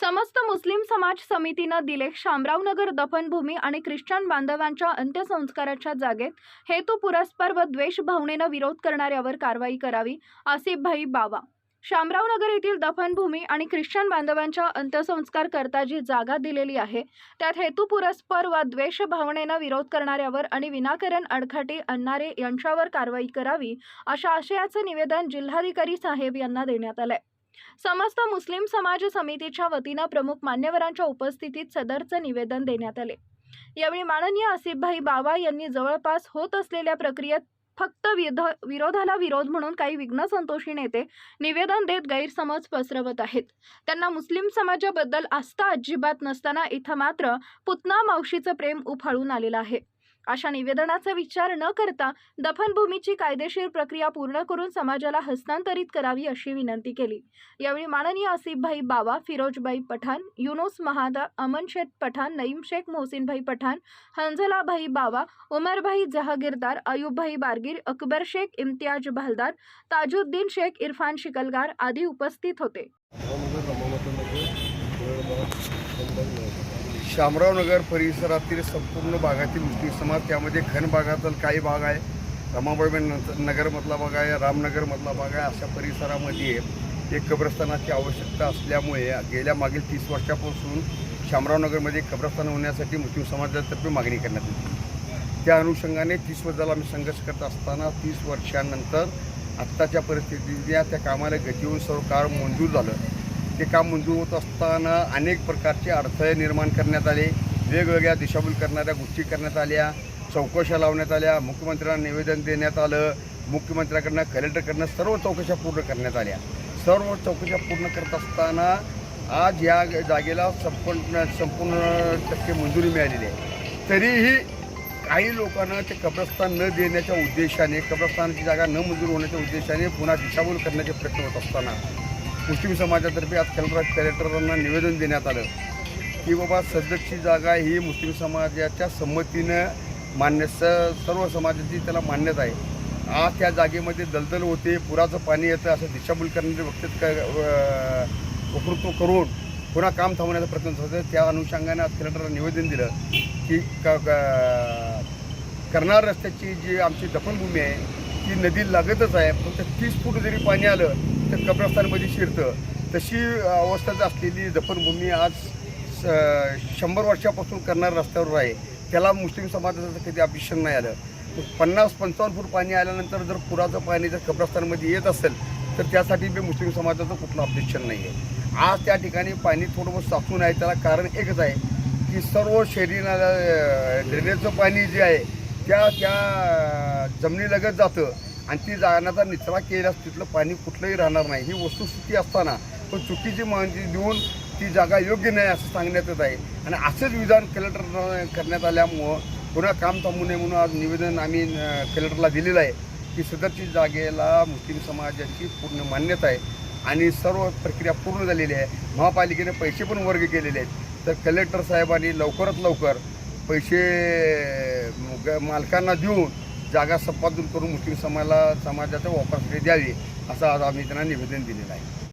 समस्त मुस्लिम समाज समितीनं दिले शामरावनगर दफनभूमी आणि ख्रिश्चन बांधवांच्या अंत्यसंस्काराच्या जागेत हेतू पुरस्पर व द्वेष भावनेनं विरोध करणाऱ्यावर कारवाई करावी आसिफभाई बावा. शामरावनगर येथील दफनभूमी आणि ख्रिश्चन बांधवांच्या अंत्यसंस्कार करता जी जागा दिलेली आहे त्यात हेतू पुरस्पर व द्वेष भावनेनं विरोध करणाऱ्यावर आणि विनाकारण अडखाटी आणणारे यांच्यावर कारवाई करावी अशा आशयाचं निवेदन जिल्हाधिकारी साहेब यांना देण्यात आलंय. समस्त मुस्लिम समाज समितीच्या वतीनं प्रमुख मान्यवरांच्या उपस्थितीत सदरचं निवेदन देण्यात आले. यावेळी माननीय आसिफभाई बावा यांनी जवळपास होत असलेल्या प्रक्रियेत फक्त विध विरोधाला विरोध म्हणून काही विघ्न संतोषी नेते निवेदन देत गैरसमज पसरवत आहेत. त्यांना मुस्लिम समाजाबद्दल आस्था अजिबात नसताना इथं मात्र पुतना मावशीचं प्रेम उफाळून आलेलं आहे. अशा निवेदनाचा विचार न करता दफनभूमीची कायदेशीर प्रक्रिया पूर्ण करून समाजाला हस्तांतरित करावी अशी विनंती केली. यावेळी माननीय आसिफभाई बावा फिरोजबाई पठाण युनुस महादा अमन शेख पठाण नईम शेख मोहसिनभाई पठाण हंजलाभाई बावा उमरभाई जहागीरदार अयुबभाई बारगीर अकबर शेख इम्तियाज भालदार ताजुद्दीन शेख इरफान शिकलगार आदी उपस्थित होते. शामरावनगर परिसरातील संपूर्ण भागातील मुस्लिम समाज त्यामध्ये घन भागातील काही भाग आहे. रमाबाई नगरमधला भाग आहे रामनगरमधला भाग आहे. अशा परिसरामध्ये एक कब्रस्तानाची आवश्यकता असल्यामुळे गेल्या मागील तीस वर्षापासून शामरावनगरमध्ये कब्रस्थान होण्यासाठी मुस्लिम समाजातर्फे मागणी करण्यात येते. त्या अनुषंगाने तीस वर्षाला आम्ही संघर्ष करत असताना तीस वर्षानंतर आत्ताच्या परिस्थितीत त्या कामाला गती होऊन सर्व मंजूर झालं. ते काम मंजूर होत असताना अनेक प्रकारचे अडथळे निर्माण करण्यात आले. वेगवेगळ्या दिशाभूल करणाऱ्या गोष्टी करण्यात आल्या. चौकशा लावण्यात आल्या. मुख्यमंत्र्यांना निवेदन देण्यात आलं. मुख्यमंत्र्याकडनं कलेक्टरकडनं सर्व चौकशा पूर्ण करण्यात आल्या. सर्व चौकशा पूर्ण करत असताना आज या जागेला संपूर्ण संपूर्ण टक्के मंजुरी मिळालेली आहे. तरीही काही लोकांना ते कब्रस्तान न देण्याच्या उद्देशाने कब्रस्तानाची जागा न मंजूर होण्याच्या उद्देशाने पुन्हा दिशाभूल करण्याचे प्रयत्न होत असताना मुस्लिम समाजातर्फे आज कलराज कलेक्टरांना निवेदन देण्यात आलं की बाबा सदरची जागा ही मुस्लिम समाजाच्या संमतीनं मान्य स सर्व समाजाची त्याला मान्यता आहे. आज त्या जागेमध्ये दलदल होते पुराचं पाणी येतं असं दिशाभूल करण्याचे वक्तव्य वक्तृत्व करून पुन्हा काम थांबवण्याचा प्रयत्न होतं. त्या अनुषंगाने आज कलेक्टरला निवेदन दिलं की का करणार रस्त्याची जी आमची दफनभूमी आहे ती नदी लागतच आहे. फक्त तीस फूट जरी पाणी आलं तर कब्रस्तानमध्ये शिरतं. तशी अवस्थाच असलेली दफनभूमी आज स- शंभर वर्षापासून करणार रस्त्यावर आहे. त्याला मुस्लिम समाजाचं कधी अभिषण नाही आलं. पन्नास पंचावन्न फूट पाणी आल्यानंतर जर पुराचं पाणी जर कब्रस्तानमध्ये येत असेल तर त्यासाठी बी मुस्लिम समाजाचं कुठलं ऑब्जेक्शन नाही आहे आज त्या ठिकाणी पाणी थोडं बहुत साचून आहे. त्याला कारण एकच आहे की सर्व शरीराला ड्रेनेजचं पाणी जे आहे त्या त्या जमिनीलगत जातं. आणि ती जाण्याचा निचरा केल्यास तिथलं पाणी कुठलंही राहणार नाही. ही वस्तुस्थिती असताना पण चुकीची माहिती देऊन ती जागा योग्य नाही असं सांगण्यात येत आहे. आणि असंच विधान कलेक्टर करण्यात आल्यामुळं पुन्हा काम थांबू नये म्हणून आज निवेदन आम्ही कलेक्टरला दिलेलं आहे की सदरची जागेला मुस्लिम समाजाची पूर्ण मान्यता आहे आणि सर्व प्रक्रिया पूर्ण झालेली आहे. महापालिकेने पैसे पण वर्ग केलेले आहेत. तर कलेक्टर साहेबांनी लवकरात लवकर पैसे ग- मालकांना देऊन जागा संपादन करून मुस्लिम समाजाला समाजाच्या वापरासाठी द्यावी असं आज आम्ही त्यांना निवेदन दिलेलं आहे.